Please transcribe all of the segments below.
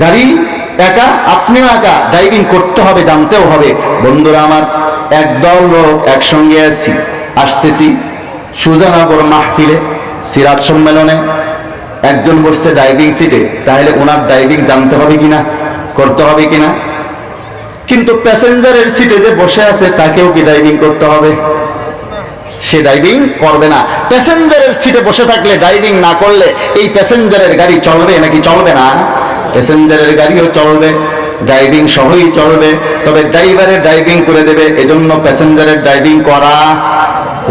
গাড়ি, একা, আপনিও একা ড্রাইভিং করতে হবে, জানতেও হবে। বন্ধুরা আমার একদল লোক একসঙ্গে আছি, আসতেছি সুজানগর মাহফিলে, সিরাজ সম্মেলনে। একজন বসছে ড্রাইভিং সিটে তাহলে ওনার ড্রাইভিং জানতে হবে কিনা, করতে হবে কিনা? কিন্তু প্যাসেঞ্জারের সিটে যে বসে আছে, তাকেও কি ড্রাইভিং করতে হবে? সে ড্রাইভিং করবে না। প্যাসেঞ্জারের সিটে বসে থাকলে ড্রাইভিং না করলে এই প্যাসেঞ্জারের গাড়ি চলবে নাকি চলবে না? প্যাসেঞ্জারের গাড়িও চলবে ড্রাইভিং সহই চলবে, তবে ড্রাইভারের ড্রাইভিং করে দেবে, এজন্য প্যাসেঞ্জারের ড্রাইভিং করা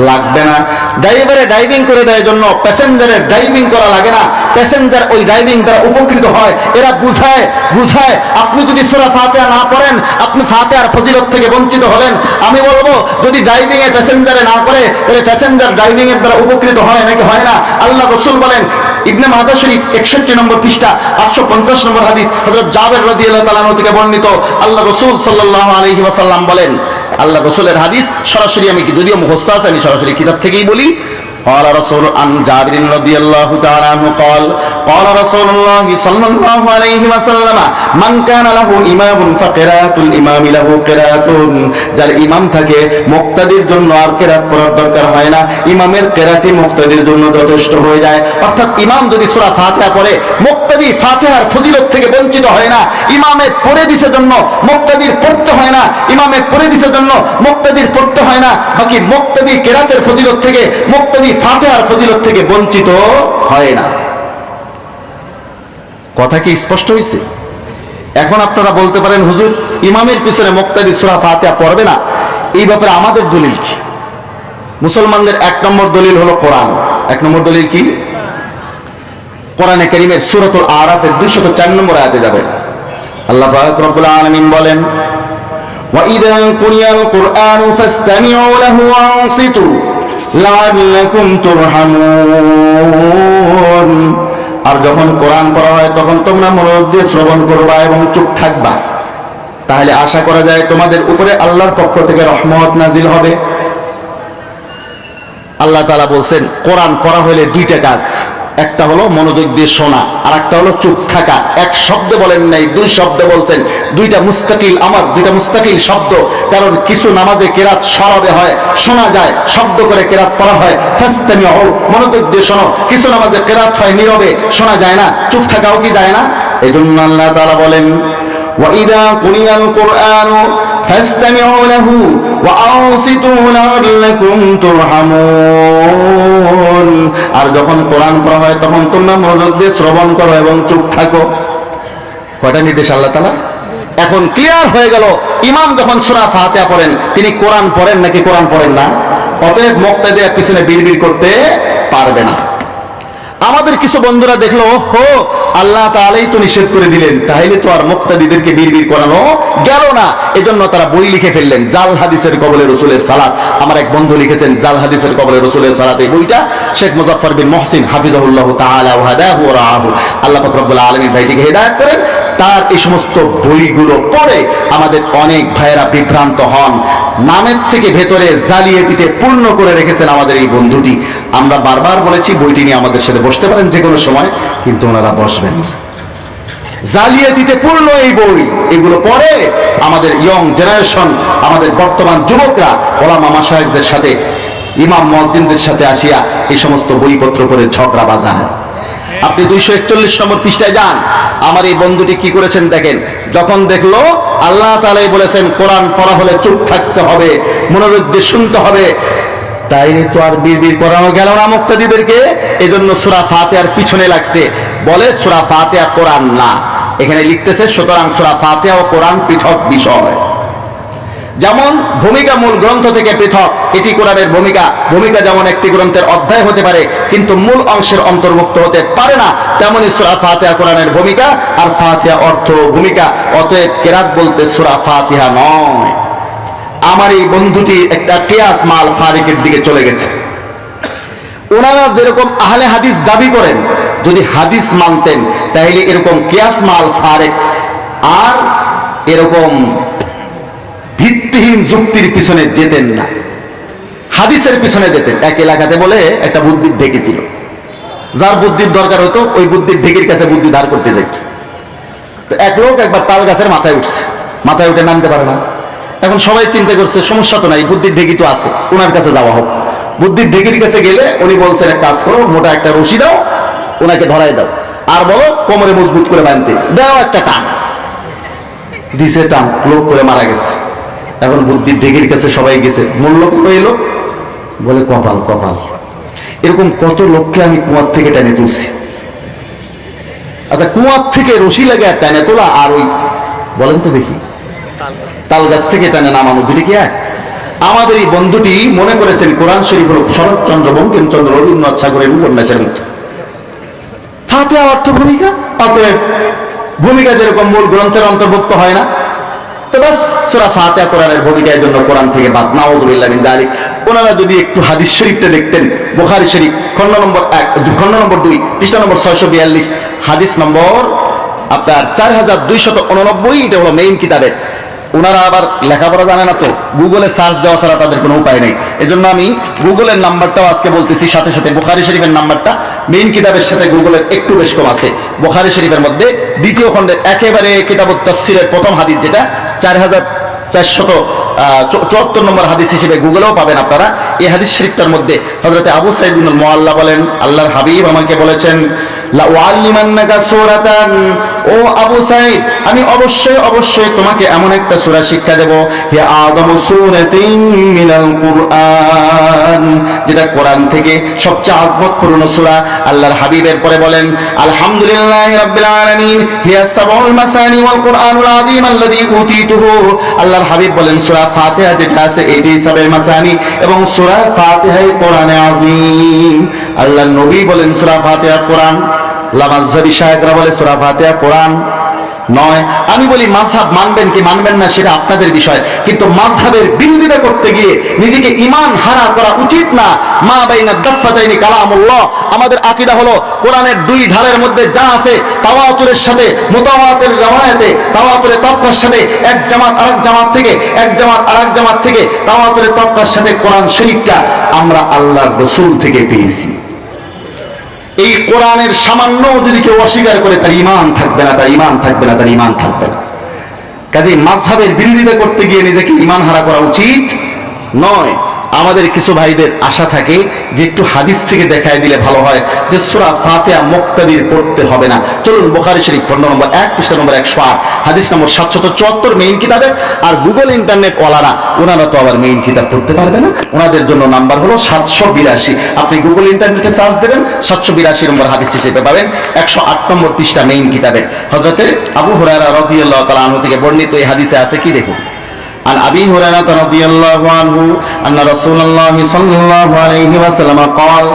লাগবে না। ড্রাইভারে ড্রাইভিং করে দেয় জন্য প্যাসেঞ্জারের ড্রাইভিং করা লাগে না। প্যাসেঞ্জার ওই ড্রাইভিং দ্বারা উপকৃত হয়। এরা বুঝায় বুঝায়, আপনি যদি সুরা ফাতেহা না পড়েন, আপনি ফাতেহার ফজিলত থেকে বঞ্চিত হলেন। আমি বলব, যদি ড্রাইভিং এ প্যাসেঞ্জারে না করে তাহলে প্যাসেঞ্জার ড্রাইভিং এর দ্বারা উপকৃত হয় নাকি হয় না? আল্লাহ রসুল বলেন, ইবনে মাদা শরীফ একষট্টি নম্বর পৃষ্ঠা, আটশো পঞ্চাশ নম্বর হাদিস, হযরত জাবের রাদিয়াল্লাহু তাআলা আনহু থেকে বর্ণিত। আল্লাহ রসুল সাল্লাল্লাহু আলাইহি ওয়াসাল্লাম বলেন আল্লাহ রসুলের হাদিস সরাসরি আমি যদিও মুখস্থ আছে আমি সরাসরি কিতাব থেকেই বলি। قال رسول عن جابر رضي الله تعالى عنه قال قال رسول الله صلى الله عليه وسلم من كان له إمام فقراءة الإمام له قراءة যার ইমাম থাকে মুক্তাদির জন্য আর কেরাত পড়ার দরকার হয় না ইমামের কেরাতি মুক্তাদির জন্য যথেষ্ট হয়ে যায় অর্থাৎ ইমাম যদি সূরা ফাতিহা পড়ে মুক্তাদি ফাতিহার ফজিলত থেকে বঞ্চিত হয় না ইমামের পড়ে দিছে জন্য মুক্তাদির পড়তে হয় না ইমামের পড়ে দিছে জন্য মুক্তাদির পড়তে হয় না বাকি মুক্তাদি কেরাতের ফজিলত থেকে মুক্তাদি ফাতিহার ফজিলত থেকে বঞ্চিত হয় না কথা কি স্পষ্ট হয়েছে এখন আপনারা বলতে পারেন হুজুর ইমামের পিছনে মুক্তাদি সূরা ফাতিহা পড়বে না এই ব্যাপারে আমাদের দলিল কি মুসলমানদের এক নম্বর দলিল হলো কোরআন এক নম্বর দলিল কি কোরআনে কারীমের সূরাতুল আরাফের 204 নম্বর আয়াতে যাবেন আল্লাহ পাক রব্বুল আলামিন বলেন وَإِذَا قُرِئَ الْقُرْآنُ فَاسْتَمِعُوا لَهُ وَأَنصِتُوا লাআল্লাকুম তুরহামুন। আর যখন কোরআন পড়া হয়, তখন তোমরা মনোযোগ দিয়ে শ্রবণ করবা এবং চুপ থাকবা। তাহলে আশা করা যায় তোমাদের উপরে আল্লাহর পক্ষ থেকে রহমত নাজিল হবে। আল্লাহ তালা বলছেন, কোরআন পড়া হলে দুইটা কাজ। একটা হলো মনোযোগ দিয়ে শোনা আর একটা হলো চুপ থাকা। এক শব্দ বলেন নাই, দুই শব্দ বলছেন, দুইটা মুস্তাকিল, আমার দুইটা মুস্তাকিল শব্দ, কারণ কিছু নামাজে কেরাত সরাবে হয়, শোনা যায়, শব্দ করে কেরাত পড়া হয় ফাস্তামি হও মনোযোগ দিয়ে শোনো, কিছু নামাজে কেরাত হয় নীরবে, শোনা যায় না, চুপ থাকাও কি যায় না? এই জন্য আল্লাহ তাআলা বলেন কোরআন فاستمعوا له وأنصتوا لعلكم ترحمون আর যখন কোরআন পড়া হয় তখন তোমরা মনোযোগ দিয়ে শ্রবণ করো এবং চুপ থাকো কয়টা নির্দেশ আল্লাহ তালা এখন ক্লিয়ার হয়ে গেল ইমাম যখন সূরা ফাতিহা পড়েন তিনি কোরআন পড়েন নাকি কোরআন পড়েন না অতএব মুক্তাদির পিছনে বিড়বিড় করতে পারবে না আমাদের কিছু বন্ধুরা দেখল হো আল্লাহ তাআলাই তো নিষেধ করে দিলেন, তাইলে তো আর মুক্তাদিদেরকে বিড়বিড় করানো গেল না। এজন্য তারা বই লিখে ফেললেন, জাল হাদিসের কবলে রসুলের সালাত। আমার এক বন্ধু লিখেছেন, জাল হাদিসের কবলে রসুলের সালাত, এই বইটা শেখ মুজাফফর বিন মহসিন, হাফিজাহুল্লাহ তাআলা, ওয়া হাদাহু ওয়া রাআহু। আল্লাহ পাক রব্বুল আলামিন ভাইটিকে হেদায়েত করেন। তার এই সমস্ত বইগুলো পড়ে আমাদের অনেক ভাইয়েরা বিভ্রান্ত হন। নামের থেকে ভেতরে জালিয়াতিতে পূর্ণ করে রেখেছেন আমাদের এই বন্ধুটি। আমরা বারবার বলেছি, বইটি নিয়ে আমাদের সাথে বসতে পারেন যে কোনো সময়, কিন্তু ওনারা বসবেন না। জালিয়াতিতে পূর্ণ এই বই। এগুলো পড়ে আমাদের ইয়ং জেনারেশন আমাদের বর্তমান যুবকরা ওলা মামা সাহেবদের সাথে, ইমাম মসজিদদের সাথে আসিয়া এই সমস্ত বইপত্র করে ঝগড়া বাজায় আপনি দুইশো একচল্লিশ নম্বর পৃষ্ঠায় যান। আমার এই বন্ধুটি কি করেছেন দেখেন। যখন দেখল, আল্লাহ তালাই বলেছেন, কোরআন পড়া হলে চুপ থাকতে হবে, মনোযোগ শুনতে হবে। তাইলে তো আর বিড়বিড় করানো গেল না মুক্তাদিদেরকে। এজন্য সুরা ফাতেহার পিছনে লাগছে। বলে সুরা ফাতেহা কোরআন না। এখানে লিখতেছে, সুতরাং সুরা ফাতেহা ও কোরআন পৃথক বিষয়। যেমন ভূমিকা মূল গ্রন্থ থেকে পৃথক, এটি কোরআনের ভূমিকা। ভূমিকা যেমন একটি গ্রন্থের অধ্যায় হতে পারে, কিন্তু মূল অংশের অন্তর্ভুক্ত হতে পারে না, তেমনি সুরা ফাতিহা কোরআনের ভূমিকা, আর ফাতিহা অর্থ ভূমিকা, অতএব কেরাত বলতে সুরা ফাতিহা নয়। আমার এই বন্ধুটি একটা কেয়াস মাল ফারিকের দিকে চলে গেছে। ওনারা যেরকম আহলে হাদিস দাবি করেন, যদি হাদিস মানতেন, তাহলে এরকম কেয়াস মাল ফারেক, আর এরকম ভিত্তিহীন যুক্তির পিছনে যেতেন না। হাদিসের পিছনে যেতেন। এক এলাকাতে বলে একটা বুদ্ধির ঢেকি ছিল। যার বুদ্ধির দরকার হতো, ওই বুদ্ধির ঢেকির কাছে বুদ্ধি ধার করতে যেত। তো এক লোক একবার তাল গাছের মাথায় উঠছে। মাথায় উঠে নামতে পারে না। এখন সবাই চিন্তা করছে, সমস্যা তো নাই, বুদ্ধির ঢেকি তো আছে, ওনার কাছে যাওয়া হোক। বুদ্ধির ঢেকির কাছে গেলে উনি বলছেন, এক কাজ করো, মোটা একটা রশি দাও, ওনাকে ধরাই দাও। আর বলো, কোমরে মজবুত করে বাঁধতে। দাও একটা টান। দিছে টান, লোক করে মারা গেছে। এখন বুদ্ধির ঢেকির কাছে সবাই গেছে। মূল্য কত এলো, বলে কপাল কপাল। এরকম কত লোককে আমি কুয়ার থেকে টেনে তুলছি। আচ্ছা কুয়ার থেকে রশি লাগে টেনে তোলা আর ওই, বলেন তো দেখি। তাল গাছ থেকে টেনে নামানো দুটি কি এক? আমাদের এই বন্ধুটি মনে করেছেন কোরআন শরীফ হল শরৎচন্দ্র বঙ্কিমচন্দ্র রবীন্দ্রনাথ ঠাকুরের উপন্যাসের মতো। ফাতে অর্থ ভূমিকা? অতএব ভূমিকা যেরকম মূল গ্রন্থের অন্তর্ভুক্ত হয় না তো বাস, সুরা ফাতিহা কোরআনের ভূমিকার জন্য কোরআন থেকে বাদ নাউযুবিল্লাহ মিন ওনারা যদি একটু হাদিস শরীফটা দেখতেন, বুখারী শরীফ নম্বর নম্বর পৃষ্ঠা নম্বর ছয়শো বিয়াল্লিশ, হাদিস নম্বর আপনার চার হাজার দুইশত উননব্বই, এটা হলো মেইন কিতাবের ওনারা আবার লেখাপড়া জানে না তো, গুগলে সার্চ দেওয়া ছাড়া তাদের কোনো উপায় নেই। আমি গুগলের নাম্বারটাও আজকে বলতেছি, সাথে সাথে বুখারি শরীফের নাম্বারটা মেইন কিতাবের সাথে গুগলের একটু বেশ কম আছে। বুখারি শরীফের মধ্যে দ্বিতীয় খণ্ডের একেবারে কিতাব তফসিরের প্রথম হাদিস যেটা চার হাজার চারশত চুয়াত্তর নম্বর হাদিস হিসেবে গুগলেও পাবেন আপনারা। এই হাদিস শরীফটার মধ্যে হজরতে আবু সাইবুল মোয়াল্লা বলেন, আল্লাহর হাবিব আমাকে বলেছেন আমি অবশ্যই অবশ্যই তোমাকে এমন একটা সূরা শিক্ষা দেব। হে আদম যেটা কোরআন থেকে সবচেয়ে আজমতপূর্ণ সূরা আল্লাহর হাবিবের পরে বলেন, আলহামদুলিল্লাহি আল্লাহর হাবিব বলেন, সূরা ফাতিহা যেটা আছে মাসানি এবং সূরা ফাতিহাই কোরআনে আযীম। আল্লাহর নবী বলেন সূরা ফাতিহা, কোরআন। বলে সূরা কোরআন। নয়, আমি বলি মাঝহাব মানবেন কি মানবেন না সেটা আপনাদের বিষয়। কিন্তু মাঝহাবের বিরোধিতা করতে গিয়ে নিজেকে ইমান হারা করা উচিত না। মা বাইনা আমাদের আকীদা হলো কোরআনের দুই ঢালের মধ্যে যা আছে তাওয়াতুরের সাথে তাওয়াতুরের সাথে, এক জামাত আরেক জামাত থেকে, এক জামাত আরেক জামাত থেকে তাওয়াতুরের সাথে কোরআন শরীফটা আমরা আল্লাহর রাসূল থেকে পেয়েছি। এই কোরআনের সামান্য যদি কেউ অস্বীকার করে, তার ইমান থাকবে না, তার ইমান থাকবে না, তার ইমান থাকবে না। কাজে মাঝহাবের বিরোধিতা করতে গিয়ে নিজেকে ইমান হারা করা উচিত নয়। আমাদের কিছু ভাইদের আশা থাকে যে একটু হাদিস থেকে দেখায় দিলে ভালো হয় যে সুরা ফাতেহা মুক্তাদির পড়তে হবে না। চলুন বোখারি শরীফ খন্ড নম্বর এক পৃষ্ঠা নম্বর একশো আট, হাদিস নম্বর সাতশত চুয়াত্তর মেইন কিতাবের আর গুগল ইন্টারনেট ওয়ালারা ওনারা তো আবার মেইন কিতাব পড়তে পারবে না। ওনাদের জন্য নাম্বার হলো সাতশো বিরাশি। আপনি গুগল ইন্টারনেটে সার্চ দেবেন, সাতশো বিরাশি নম্বর হাদিস হিসেবে পাবেন। একশো আট নম্বর পৃষ্ঠা মেইন কিতাবে। হজরতে আবু হুরায়রা রাদিয়াল্লাহু তাআলা আনহু থেকে বর্ণিত এই হাদিসে আছে কি দেখুন? عن أبي هريرة رضي الله عنه أن رسول الله صلى الله عليه وسلم قال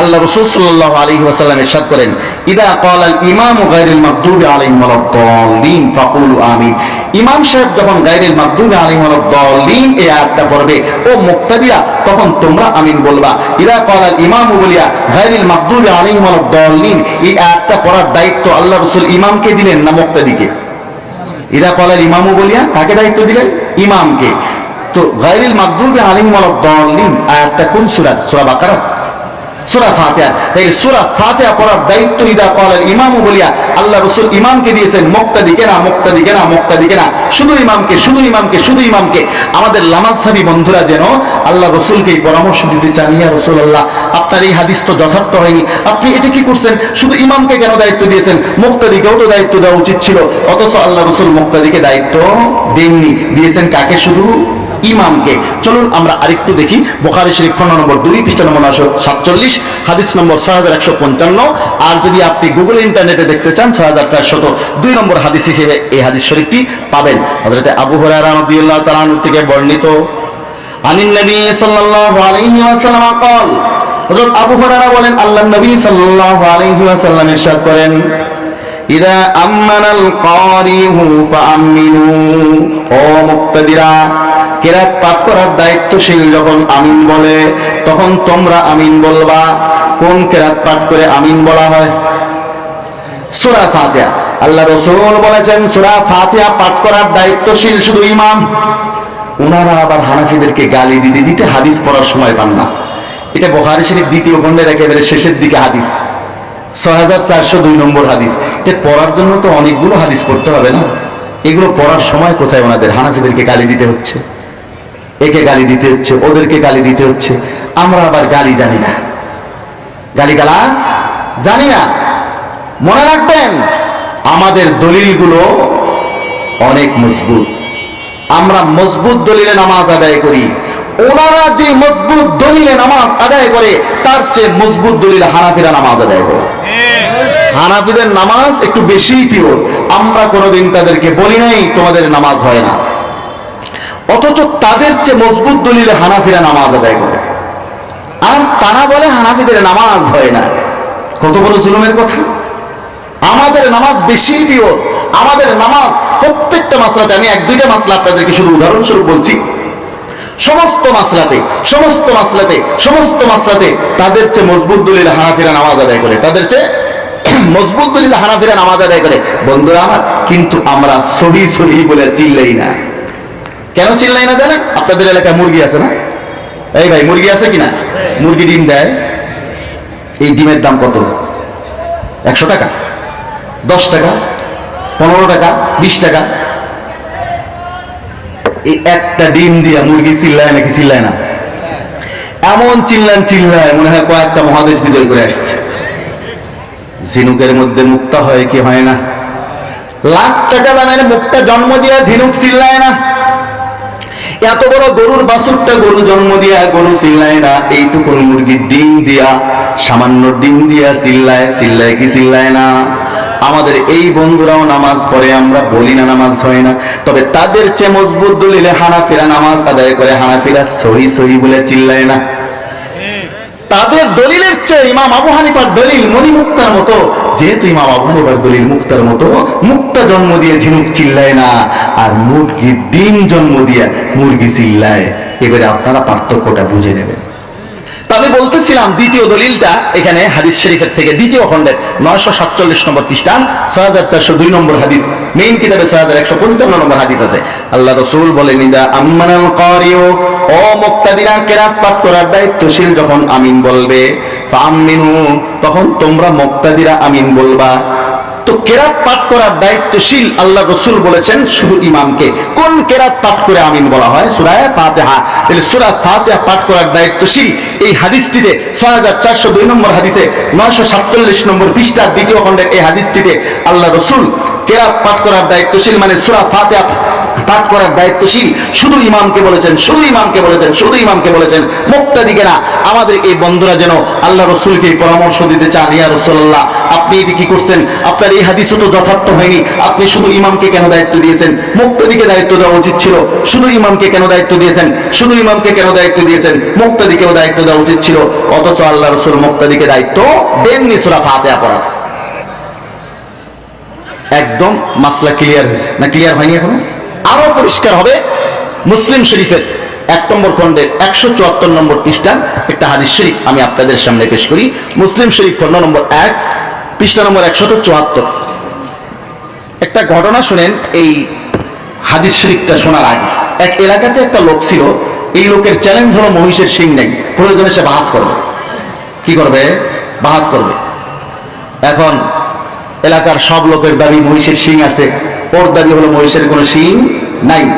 আল্লাহ রসুল সাল্লাল্লাহু আলাইহি ওয়াসাল্লাম ইরশাদ করেন ইদা ক্বালা আল ইমামু গায়রুল মাগদুবি আলাইহিম ওয়ালাদ-দাল্লিন ফাকুলু আমিন ইমাম সাহেব যখন গায়রুল মাগদুবি আলাইহিম ওয়ালাদ-দাল্লিন এই আয়াতটা পড়বে ও মুক্তাদিরা তখন তোমরা আমিন বলবা ইদা ক্বালা আল ইমামু বলিয়া গায়রুল মাগদুবি আলাইহিম ওয়ালাদ-দাল্লিন এই আয়াতটা পড়ার দায়িত্ব আল্লাহ রাসূল ইমামকে দিলেন না মুক্তাদিকে ইদা কলার ইমামু বলিয়া কাকে দায়িত্ব দিলেন? ইমামকে। তো গায়রিল মাকদুবি আলিম ওয়ালাদ-দাল্লিন আয়াতটা কোন সুরাত? সুরা বাকারা। সূরা ফাতিহা। তাই সূরা ফাতিহা পড়ার দায়িত্ব ইদা কলার ইমামু বলিয়া আল্লাহ রসুল ইমামকে দিয়েছেন মুক্তাদিকে না মুক্তাদিকে না মুক্তাদিকে না শুধু ইমামকে শুধু ইমামকে শুধু ইমামকে। আমাদের লামাজহাবি বন্ধুরা যেন আল্লাহ রসুলকে পরামর্শ দিতে চান, ইয়া রসুল আল্লাহ আপনার এই হাদিস তো যথার্থ হয়নি। আপনি এটা কি করছেন? শুধু ইমামকে কেন দায়িত্ব দিয়েছেন? মুক্তাদিকেও তো দায়িত্ব দেওয়া উচিত ছিল। অথচ আল্লাহ রসুল মুক্তাদিকে দায়িত্ব দেননি। দিয়েছেন কাকে শুধু? ইমামকে। চলুন আমরা আরেকটু দেখি। বোখারি শরীফ খন্ড নম্বর দুই, পৃষ্ঠা নম্বর নশো সাতচল্লিশ, হাদিস নম্বর ছয় হাজার একশো পঞ্চান্ন। আর যদি আপনি গুগল ইন্টারনেটে দেখতে চান, ছয় হাজার চারশত দুই নম্বর হাদিস হিসেবে এই হাদিস শরীফটি পাবেন। হজরতে আবু হরারা রদিয়াল্লাহ থেকে বর্ণিত। আনিল নবী সাল্লাল্লাহু আলাইহি ওয়াসাল্লাম কল, হযরত আবু হুরায়রা বলেন, আল্লাহর নবী সাল্লাল্লাহু আলাইহি ওয়াসাল্লাম ইরশাদ করেন, ইদা আমানাল ক্বারিহু ও মুক্তাদিরা কেরাত পাঠ করার দায়িত্বশীল যখন আমিন বলে, তখন তোমরা আমিন বলবা। কোন কেরাত পাঠ করে আমিন বলা হয়? সূরা ফাতিহা। আল্লাহ রসুল বলেছেন, সূরা ফাতিহা পাঠ করার দায়িত্বশীল শুধু ইমাম। ওনারা আবার হানাফিদেরকে গালি দিতে দিতে হাদিস পড়ার সময় পান না। এটা বোখারি শরীফ দ্বিতীয় খণ্ডের একেবারে শেষের দিকে হাদিস। ছয় হাজার চারশো দুই নম্বর হাদিস। যে পড়ার জন্য তো অনেকগুলো হাদিস পড়তে হবে না? এগুলো পড়ার সময় কোথায় ওনাদের হানাফিদেরকে গালি দিতে হচ্ছে? একে গালি দিতে হচ্ছে, ওদেরকে গালি দিতে হচ্ছে। আমরা আবার গালি জানি না। গালি গালাস জানি না। মনে রাখবেন, আমাদের দলিলগুলো অনেক মজবুত। আমরা মজবুত দলিলে নামাজ আদায় করি। ওনারা যে মজবুত দলিলে নামাজ আদায় করে, তার চেয়ে মজবুত দলিল হানাফিরা নামাজ আদায় করে। হানাফিদের নামাজ একটু বেশি পিওর আমরা কোনোদিন তাদেরকে বলি নাই, তোমাদের নামাজ হয় না। অথচ তাদের চেয়ে মজবুত দলিলে হানাফিরা নামাজ আদায় করে। আর তারা বলে হানাফিদের নামাজ হয় না। কত বড় জুলুমের কথা। আমাদের নামাজ বেশি পিওর আমাদের নামাজ প্রত্যেকটা মাসলাতে, আমি এক দুইটা মাসলা আপনাদেরকে শুধু উদাহরণস্বরূপ বলছি। সমস্ত মাসলাতে সমস্ত মাসলাতে সমস্ত মাসলাতে তাদের চেয়ে মজবুত দলিল হানাফিরা নামাজ আদায় করে। তাদের চেয়ে মজবুত দলিল হানাফিরা নামাজ আদায় করে। বন্ধুরা আমার, কিন্তু আমরা সহি সহি বলে চিল্লাই না। কেন চিল্লাই না জানেন? আপনাদের এলাকায় মুরগি আছে না? এই ভাই, মুরগি আছে কিনা? মুরগি ডিম দেয়। এই ডিমের দাম কত? একশো টাকা? দশ টাকা? পনেরো টাকা? বিশ টাকা? এই একটা ডিম দিয়া মুরগি চিল্লায় নাকি চিল্লায় না? এমন চিল্লান চিল্লায় মনে হয় কয়েকটা মহাদেশ বিজয় করে আসছে। ঝিনুকের মধ্যে মুক্তা হয় কি হয় না? লাখ টাকা দামের মুক্তা জন্ম দিয়া ঝিনুক চিল্লায় না? এত বড় গরুর বাছুরটা গরু জন্ম দিয়া গরু চিল্লায় না। এইটুকুন মুরগির ডিম দিয়া সামান্য ডিম দিয়া চিল্লায় চিল্লায় কি চিল্লায় না? আমাদের এই বন্ধুরাও নামাজ পড়ে আমরা বলি না নামাজ হয় না। তবে তাদের চেয়ে মজবুত দলিলে হানাফিরা নামাজ আদায় করে হানাফিরা সহি সহি বলে চিল্লায় না। তাদের দলিলের চেয়ে ইমাম আবু হানিফার দলিল মনি মুক্তার মতো। যেহেতু ইমাম আবু হানিফার দলিল মুক্তার মতো, মুক্তা জন্ম দিয়ে ঝিনুক চিল্লায় না, আর মুরগি ডিম জন্ম দিয়ে মুরগি চিল্লায়। এবারে আপনারা পার্থক্যটা বুঝে নেবেন। তো আমি বলতেছিলাম দ্বিতীয় দলিলটা এখানে হাদিস শরীফের থেকে, দ্বিতীয় খণ্ডের, নয়শো সাতচল্লিশ নম্বর খ্রিস্টান ছয় হাজার চারশো দুই নম্বর হাদিস মেইন কিতাবে ছয় হাজার একশো পঞ্চান্ন নম্বর হাদিস আছে। আল্লাহ রসুল বলে নিদা আম্মানাল কারিও ও মুক্তাদিরা, কেরাত পাঠ করার দায়িত্বশীল যখন আমিন বলবে ফামিনু তখন তোমরা মুক্তাদিরা আমিন বলবা। তো কেরাত পাঠ করার দায়িত্বশীল আল্লাহ রসুল বলেছেন শুধু ইমামকে কোন কেরাত পাঠ করে আমিন বলা হয়? সুরায় ফাতেহা। তাহলে সুরা ফাতেহা পাঠ করার দায়িত্বশীল এই হাদিসটিতে ছয় হাজার চারশো দুই নম্বর হাদিসে নয়শো সাতচল্লিশ নম্বর পৃষ্ঠার দ্বিতীয় খণ্ডের এই হাদিসটিতে আল্লাহ রসুল কেরাত পাঠ করার দায়িত্বশীল মানে সুরা ফাতেহা পাঠ করার দায়িত্বশীল। শুধু ইমামকে বলেছেন, শুধু ইমামকে বলেছেন, শুধু ইমামকে বলেছেন মুক্তাদিকে না। আমাদের এই বন্ধুরা যেন আল্লাহ রসুলকে পরামর্শ দিতে চান, ইয়া রসুল্লাহ আপনি এটি কি করছেন? আপনার এই হাদিসও তো যথার্থ হয়নি। আপনি শুধু ইমামকে কেন দায়িত্ব দিয়েছেন? মুক্তাদিকে দায়িত্ব দেওয়া উচিত ছিল। শুধু ইমামকে কেন দায়িত্ব দিয়েছেন? শুধু ইমামকে কেন দায়িত্ব দিয়েছেন? মুক্তাদিকেও দায়িত্ব দেওয়া উচিত ছিল। অথচ আল্লাহ রসুল মুক্তাদিকে দায়িত্ব দেননি সুরা ফাতেহা পড়া একদম মাসলা ক্লিয়ার হয়েছে। না ক্লিয়ার হয়নি এখনও? আরও পরিষ্কার হবে। মুসলিম শরীফের এক নম্বর খণ্ডের একশো চুয়াত্তর নম্বর পৃষ্ঠা, একটা হাদিস শরীফ আমি আপনাদের সামনে পেশ করি। মুসলিম শরীফ খণ্ড নম্বর এক, পৃষ্ঠা নম্বর একশত চুয়াত্তর। একটা ঘটনা শুনেন, এই হাদিস শরীফটা শোনার আগে। এক এলাকাতে একটা লোক ছিল, এই লোকের চ্যালেঞ্জ হলো মহিষের সিং নেই। প্রয়োজনে সে বাহাস করবে। কি করবে? বাহাস করবে। এখন এলাকার সব লোকের দাবি মহিষের শিং আছে। ওর দাবি হলো মহিষের কোনো শিং নাই।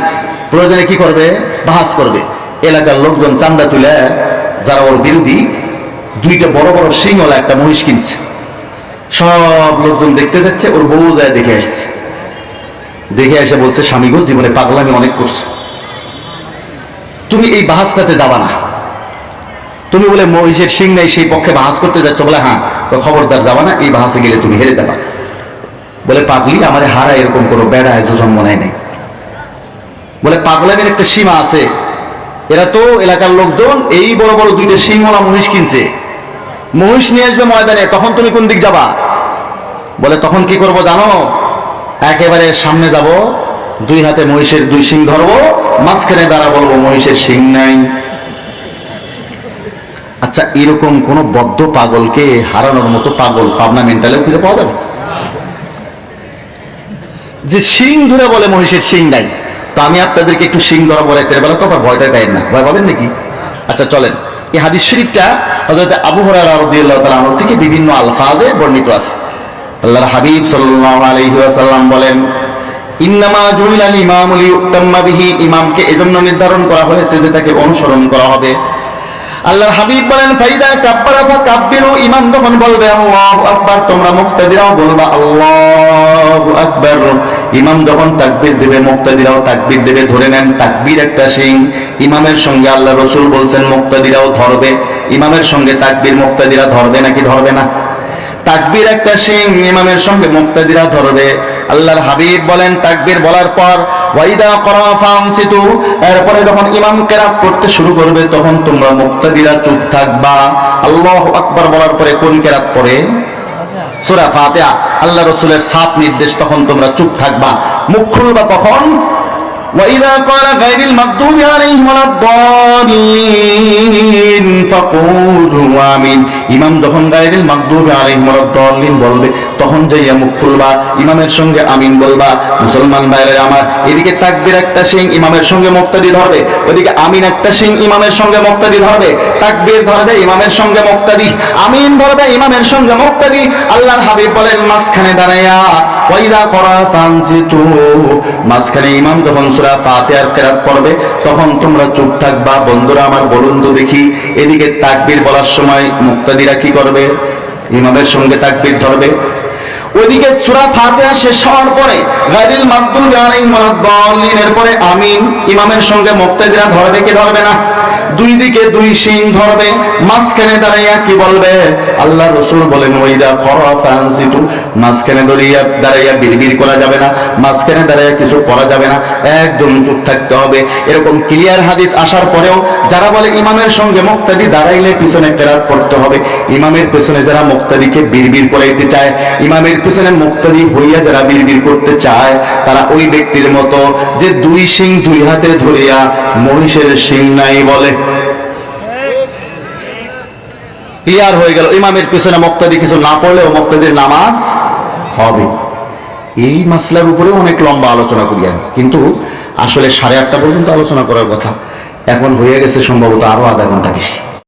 প্রয়োজনে কি করবে? বাহাস করবে। এলাকার লোকজন চান্দা তুলে যারা ওর বিরোধী, দুইটা বড় বড় শিংওয়ালা একটা মহিষ কিনছে। সব লোকজন দেখতে যাচ্ছে, ওর বউ যায় দেখে আসছে। দেখে এসে বলছে, স্বামী গো, জীবনে পাগলামি অনেক করছ। তুমি এই বাহাসটাতে যাবা না। তুমি বলে মহিষের সিং নেই, সেই পক্ষে বাহাস করতে যাচ্ছ। বলে হ্যাঁ তো খবরদার যাবা না, এই বাহাসে গেলে তুমি হেরে যাবা। বলে, পাগলি, আমার হারা এরকম কোনো বেড়া আজও জন্ম নেয় নাই। পাগলামের একটা সীমা আছে। এরা তো এলাকার লোকজন, এই বড় বড় দুইটা সিংহলা মহিষ কিনছে। মহিষ নিয়ে আসবে ময়দানে, তখন তুমি কোন দিক যাবা? বলে, তখন কি করব জানো? একেবারে সামনে যাব, দুই হাতে মহিষের দুই সিং ধরবো, মাঝখানে দাঁড়া বলব, মহিষের সিং নাই। আচ্ছা এরকম কোন বদ্ধ পাগলকে হারানোর মতো পাগল পাবনা মেন্টালে খুঁজে পাওয়া যাবে? যে শিং ধরে বলে মহিষের শিং নাই। তো আমি আপনাদেরকে একটু শিং ধরা বলে তেরে বেলা তো আবার ভয়টা গাইব না? ভয় পাবেন নাকি? আচ্ছা চলেন। এই হাদিস শরীফটা হজরত আবু হরারা থেকে বিভিন্ন আলফাজে বর্ণিত আছে। আল্লাহর হাবিব আলাইহি বলেন, ইন্নামা বিহি। ইমামকে এজন্য নির্ধারণ করা হয়েছে যে তাকে অনুসরণ করা হবে। আল্লাহর হাবিব বলেন, ফাইদা কাব্বারা কাব্বিরু ইমাম তখন বলবে, আল্লাহু আকবার। তোমরা মুক্তাদিরাও বলবা, আল্লাহু আকবার। ইমাম যখন তাকবীর দেবে, মুক্তাদিরাও তাকবির দেবে, ধরে নেন তাকবির একটা সিং ইমামের সঙ্গে আল্লাহ রসুল বলছেন মুক্তাদিরাও ধরবে, ইমামের সঙ্গে তাকবির মুক্তাদিরা ধরবে নাকি ধরবে না? তাকবির একটা সিং ইমামের সঙ্গে মুক্তাদিরা ধরবে। আল্লাহর হাবিব বলেন, তাকবীর বলার পর, ওয়াইদা করা এরপরে যখন ইমাম কেরাত করতে শুরু করবে, তখন তোমরা মুক্তাদিরা চুপ থাকবা। আল্লাহু আকবার বলার পরে কোন কেরাত পড়ে? সূরা ফাতে আল্লাহ রসুলের সাত নির্দেশ তখন তোমরা চুপ থাকবা। মুখ খুলবা কখন? وإذا قال غير المغضوب عليهم ولا الضالين فقولوا آمين ইমাম যখন গায়রিল মাগদুবি আলাইহিম ওয়ালা দাল্লিন বলবে তখন যাইয়া মুখ খুলবা ইমামের সঙ্গে আমিন বলবা মুসলমান ভাইরা আমার এদিকে তাকবীর একটা সিং ইমামের সঙ্গে মুক্তাদি ধরবে ওদিকে আমিন একটা সিং ইমামের সঙ্গে মুক্তাদি ধরবে তাকবীর ধরবে ইমামের সঙ্গে মুক্তাদি আমিন ধরবে ইমামের সঙ্গে মুক্তাদি আল্লাহর হাবিব বলেন মাঝখানে দাঁড়াইয়া ওয়াইদা করা ফানসিতু মাঝখানে ইমাম যখন সূরা ফাতিহার কেরাত পড়বে তখন তোমরা চুপ থাকবা। বন্ধুরা, আমার বলুন তো দেখি, এদিকে তাকবির বলার সময় মুক্তাদিরা কি করবে? ইমামের সঙ্গে তাকবির ধরবে। ওইদিকে সূরা ফাতিহা শেষ হওয়ার পরে গায়রিল মাগদুবি আলাইহিম ওয়ালাদ-দাল্লিন এর পরে আমিন, ইমামের সঙ্গে মুক্তাদিরা ধরবে কি ধরবে না? দুই দিকে দুই শিং ধরবে, মাঝখানে দাঁড়াইয়া কি বলবে? আল্লাহ রসুল বলেন ওইদা করা ফ্যান্সিটু মাঝখানে দাঁড়িয়ে দাঁড়াইয়া বিড়বিড় করা যাবে না, মাঝখানে দাঁড়াইয়া কিছু পড়া যাবে না, একদম চুপ থাকতে হবে। এরকম ক্লিয়ার হাদিস আসার পরেও যারা বলে ইমামের সঙ্গে মুক্তাদি, দাঁড়াইলে পিছনে কেরাত পড়তে হবে। ইমামের পেছনে যারা মুক্তাদিকে বিড়বিড় করাইতে চায়, ইমামের পেছনে মুক্তাদি হইয়া যারা বিড়বিড় করতে চায়, তারা ওই ব্যক্তির মতো যে দুই শিং দুই হাতে ধরিয়া মহিষের শিং নাই বলে। ক্লিয়ার হয়ে গেল, ইমামের পিছনে মুক্তাদি কিছু না পড়লেও মুক্তাদির নামাজ হবে। এই মাসলার উপরে অনেক লম্বা আলোচনা করি আমি, কিন্তু আসলে সাড়ে আটটা পর্যন্ত আলোচনা করার কথা। এখন হয়ে গেছে সম্ভবত আরও আধা ঘণ্টা বেশি।